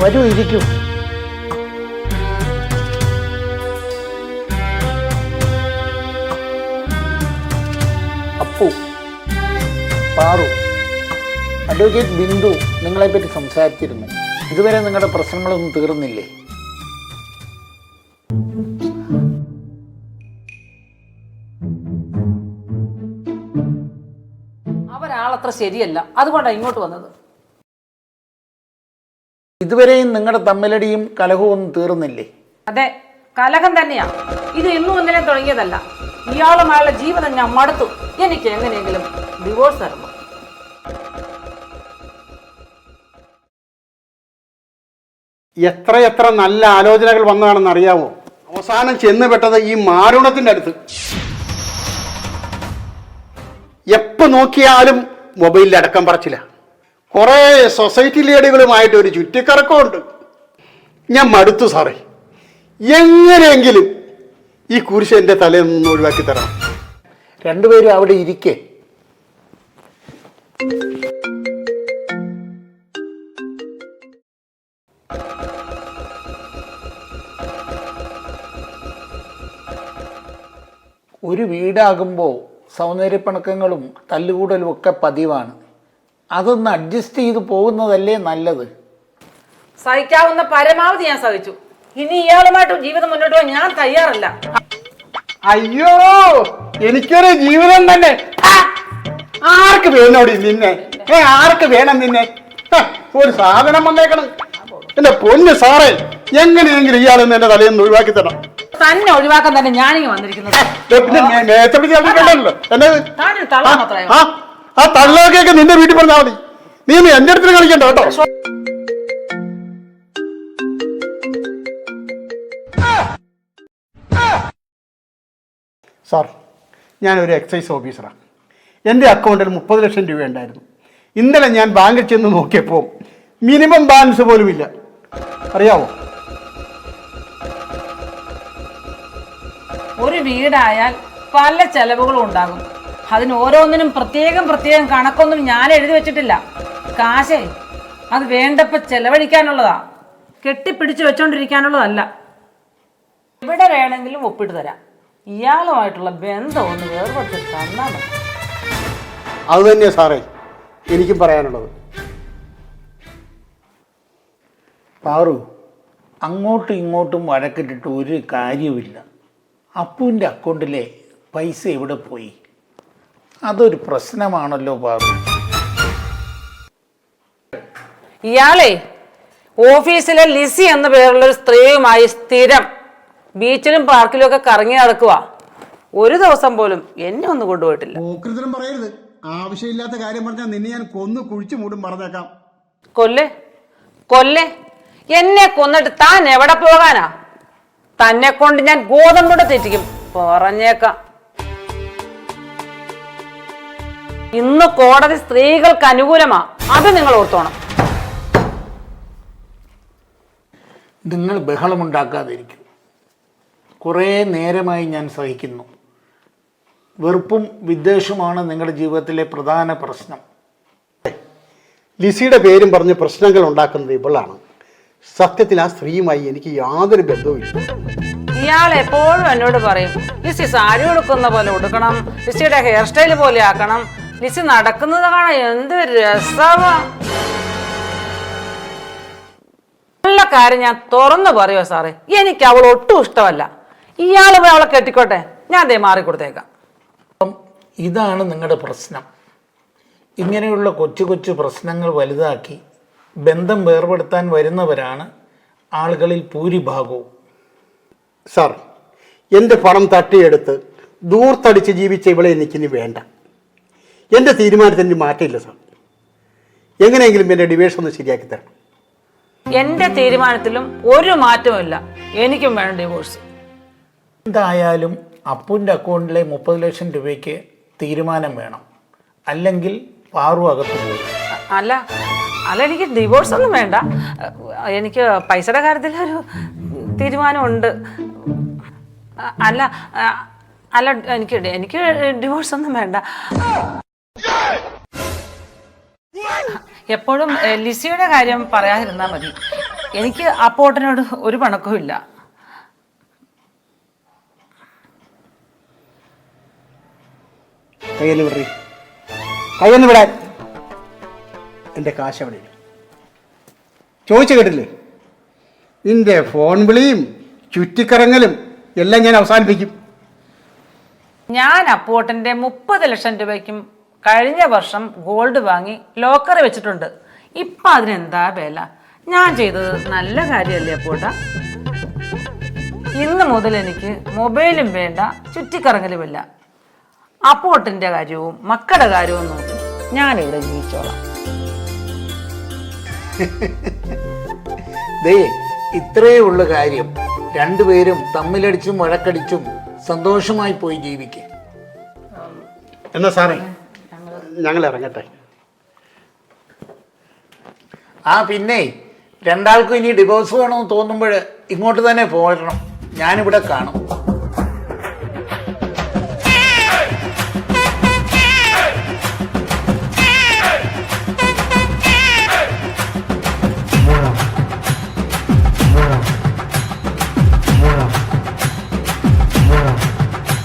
വരൂ ഇരിക്കൂ. അപ്പു പാറു അഡ്വക്കേറ്റ് ബിന്ദു നിങ്ങളെ പറ്റി സംസാരിച്ചിരുന്നു. ഇതുവരെ നിങ്ങളുടെ പ്രശ്നങ്ങളൊന്നും തീർന്നില്ലേ? അവരാളത്ര ശരിയല്ല. അതുകൊണ്ടാണ് ഇങ്ങോട്ട് വന്നത്? ഇതുവരെയും നിങ്ങളുടെ തമ്മിലടിയും കലഹവും ഒന്നും തീർന്നില്ലേ? അതെ കലഹം തന്നെയാ. ഇത് ഇന്നു ഒന്നിനെ തുടങ്ങിയതല്ല. ഇയാളുമായുള്ള ജീവിതം ഞാൻ മടുത്തു. എനിക്ക് എങ്ങനെയെങ്കിലും ഡിവോഴ്സ് തരണം എത്രയെത്ര നല്ല ആലോചനകൾ വന്നതാണെന്ന് അറിയാമോ അവസാനം ചെന്ന് പെട്ടത് ഈ മാരുണത്തിന്റെ അടുത്ത്. എപ്പോ നോക്കിയാലും മൊബൈലിൽ അടക്കം പറച്ചില്ല കുറേ സൊസൈറ്റി ലീഡുകളുമായിട്ട് ഒരു ചുറ്റിക്കറക്കമുണ്ട്. ഞാൻ മടുത്തു സാറേ. എങ്ങനെയെങ്കിലും ഈ കുരിശ് എന്റെ തലയിൽ നിന്ന് ഒഴിവാക്കി തരണം. രണ്ടുപേരും അവിടെ ഇരിക്കേ. ഒരു വീടാകുമ്പോൾ സൗന്ദര്യപ്പണക്കങ്ങളും തല്ലുകൂടലും ഒക്കെ പതിവാണ്. അതൊന്ന് അഡ്ജസ്റ്റ് ചെയ്ത് പോകുന്നതല്ലേ നല്ലത്? സഹിക്കാവുന്ന പരമാവധി ഞാൻ സഹിച്ചു. ഇനി ഇയാളുമായിട്ട് ജീവിതം മുന്നോട്ട് പോകാൻ ഞാൻ തയ്യാറല്ല. അയ്യോ എനിക്കൊരു ജീവിതം തന്നെ. ആ! ആർക്ക് വേണോടി നിന്നെ? ഏ ആർക്ക് വേണം നിന്നെ? ഹ, ഒരു സാധനം വന്നേക്കണം എന്റെ പൊന്ന് സാറേ എങ്ങനെയെങ്കിലും ഇയാളെന്ന് എന്റെ തലയിൽ നിന്ന് ഒഴിവാക്കി തരണം. തന്നെ ഒഴിവാക്കാൻ തന്നെ ഞാനിങ്ങ് വന്നിരിക്കുന്നത്. ദേ, പിന്നെ നേ- നേരത്തെ പിടിച്ച് കളിക്കണ്ടല്ലോ എന്നെ താനൊരു തള്ളാൻ മാത്രമേ ആ ആ തള്ളൊക്കെ നിന്റെ വീട്ടിൽ പറഞ്ഞാൽ മതി. നീ നീ എന്റെ അടുത്ത് കളിക്കണ്ട കേട്ടോ. സാർ ഞാനൊരു എക്സൈസ് ഓഫീസറാണ് എന്റെ അക്കൗണ്ടിൽ മുപ്പത് ലക്ഷം രൂപ ഉണ്ടായിരുന്നു ഇന്നലെ ഞാൻ ബാങ്കിൽ ചെന്ന് നോക്കിയപ്പോൾ മിനിമം ബാലൻസ് പോലും ഇല്ല. അറിയാവോ? ഒരു വീടായാൽ പല ചെലവുകളും ഉണ്ടാകും. അതിന് ഓരോന്നിനും പ്രത്യേകം പ്രത്യേകം കണക്കൊന്നും ഞാൻ എഴുതി വെച്ചിട്ടില്ല. കാശേ അത് വേണ്ടപ്പോ ചെലവഴിക്കാനുള്ളതാ. കെട്ടിപ്പിടിച്ച് വെച്ചോണ്ടിരിക്കാനുള്ളതല്ല. ഇവിടെ വേണമെങ്കിലും ഒപ്പിട്ട് തരാം. ഇയാളുമായിട്ടുള്ള ബന്ധം ഒന്ന് വേർപെടുത്തി മതി. അത് തന്നെയാ സാറേ എനിക്കും പറയാനുള്ളത്. പാറു അങ്ങോട്ടും ഇങ്ങോട്ടും വഴക്കിട്ടിട്ട് ഒരു കാര്യവുമില്ല. അപ്പുവിന്റെ അക്കൗണ്ടിലെ പൈസ എവിടെ പോയി? അതൊരു പ്രശ്നമാണല്ലോ ബാബു. ഇയാളെ ഓഫീസിലെ ലിസി എന്ന പേരുള്ള ഒരു സ്ത്രീയുമായി സ്ഥിരം ബീച്ചിലും പാർക്കിലും ഒക്കെ കറങ്ങി നടക്കുക ഒരു ദിവസം പോലും എന്നെ ഒന്നും കൊണ്ടുപോയിട്ടില്ല. ഓക്രിതരം പറയരുത്. ആവശ്യമില്ലാത്ത കാര്യം പറഞ്ഞാൽ നിന്നെ ഞാൻ കൊന്നു കുഴിച്ചു മൂടും പറഞ്ഞേക്കാം. കൊല്ലെ. കൊല്ലെ. എന്നെ കൊന്നിട്ട് താൻ എവിടെ പോകാനാ? തന്നെ കൊണ്ട് ഞാൻ ഗോതമ്പോടെ തെറ്റിക്കും. പറഞ്ഞേക്കാം. ഇന്ന് കോടതി സ്ത്രീകൾക്ക് അനുകൂലമാ. അത് നിങ്ങൾ ഓർത്തോണം. നിങ്ങൾ ബഹളമുണ്ടാക്കാതിരിക്കും. കുറേ നേരമായി ഞാൻ സഹിക്കുന്നു. വെറുപ്പും വിദ്വേഷവുമാണ് നിങ്ങളുടെ ജീവിതത്തിലെ പ്രധാന പ്രശ്നം. ലിസിയുടെ പേരും പറഞ്ഞ് പ്രശ്നങ്ങൾ ഉണ്ടാക്കുന്നത് ഇവളാണ്. സത്യത്തിൽ ആ സ്ത്രീയുമായി എനിക്ക് യാതൊരു ബന്ധവുമില്ല ഇയാൾ എപ്പോഴും എന്നോട് പറയും ലിസി സാരി ഉടുക്കുന്ന പോലെ ഉടുക്കണം ലിസിയുടെ ഹെയർ സ്റ്റൈൽ പോലെ ആക്കണം ലിസി നടക്കുന്നത് കാണാൻ എന്ത് രസമാ ഉള്ള കാര്യം ഞാൻ തുറന്നു പറയുമോ സാറേ? എനിക്ക് അവൾ ഒട്ടും ഇഷ്ടമല്ല. ഇയാൾ പോയി അവളെ കെട്ടിക്കോട്ടെ. ഞാൻ അതേ മാറിക്കൊടുത്തേക്കാം അപ്പം ഇതാണ് നിങ്ങളുടെ പ്രശ്നം. ഇങ്ങനെയുള്ള കൊച്ചു കൊച്ചു പ്രശ്നങ്ങൾ വലുതാക്കി ബന്ധം വേർപെടുത്താൻ വരുന്നവരാണ് ആളുകളിൽ ഭൂരിഭാഗവും. സാർ എന്റെ പണം തട്ടിയെടുത്ത് ദൂർത്തടിച്ച് ജീവിച്ച ഇവളെ എനിക്കിനി വേണ്ട. എന്റെ തീരുമാനത്തിന് മാറ്റമില്ല സാർ. എങ്ങനെയെങ്കിലും എന്റെ ഡിവേഴ്സ് ഒന്ന് ശരിയാക്കി തരണം. എന്റെ തീരുമാനത്തിലും ഒരു മാറ്റമില്ല എനിക്കും വേണം ഡിവോഴ്സ്. എന്തായാലും അപ്പുവിന്റെ അക്കൗണ്ടിലെ മുപ്പത് ലക്ഷം രൂപയ്ക്ക് തീരുമാനം വേണം. അല്ലെങ്കിൽ പാറു അകത്ത് പോകും. അല്ല അല്ല എനിക്ക് ഡിവോഴ്സ് ഒന്നും വേണ്ട. എനിക്ക് പൈസയുടെ കാര്യത്തിൽ ഒരു തീരുമാനമുണ്ട്. അല്ല അല്ല എനിക്ക് എനിക്ക് ഡിവോഴ്സ് ഒന്നും വേണ്ട. എപ്പോഴും ലിസിയുടെ കാര്യം പറയാതിരുന്നാൽ മതി. എനിക്ക് അപ്പോട്ടനോട് ഒരു പണക്കവും ഇല്ല. കയ്യെന്ന് വിടറി. കയ്യെന്ന് വിടാൻ. എന്റെ കാശ് അവിടെ ചോദിച്ചു കേട്ടില്ലേ? നിന്റെ ഫോൺ വിളിയും ചുറ്റിക്കറങ്ങലും എല്ലാം ഞാൻ അവസാനിപ്പിക്കും. ഞാൻ അപ്പോട്ടന്റെ മുപ്പത് ലക്ഷം രൂപയ്ക്കും കഴിഞ്ഞ വർഷം ഗോൾഡ് വാങ്ങി ലോക്കറി വെച്ചിട്ടുണ്ട്. ഇപ്പൊ അതിനെന്താ വില? ഞാൻ ചെയ്തത് നല്ല കാര്യമല്ലേ അപ്പോട്ട? ഇന്ന് മുതൽ എനിക്ക് മൊബൈലും വേണ്ട ചുറ്റിക്കറങ്ങലുമില്ല. അപ്പോട്ടിന്റെ കാര്യവും മക്കളുടെ കാര്യവും നോക്കി. ഞാനിവിടെ ജീവിച്ചോളാം. ദേ ഇത്രയേ ഉള്ളു കാര്യം. രണ്ടുപേരും തമ്മിലടിച്ചും വഴക്കടിച്ചും സന്തോഷമായി പോയി ജീവിക്കുക എന്നാ സാറേ ഞങ്ങൾ ഇറങ്ങട്ടെ ആ പിന്നെ രണ്ടാൾക്കും ഇനി ഡിവോഴ്സ് വേണമെന്ന് തോന്നുമ്പോൾ ഇങ്ങോട്ട് തന്നെ പോരണം. ഞാനിവിടെ കാണും.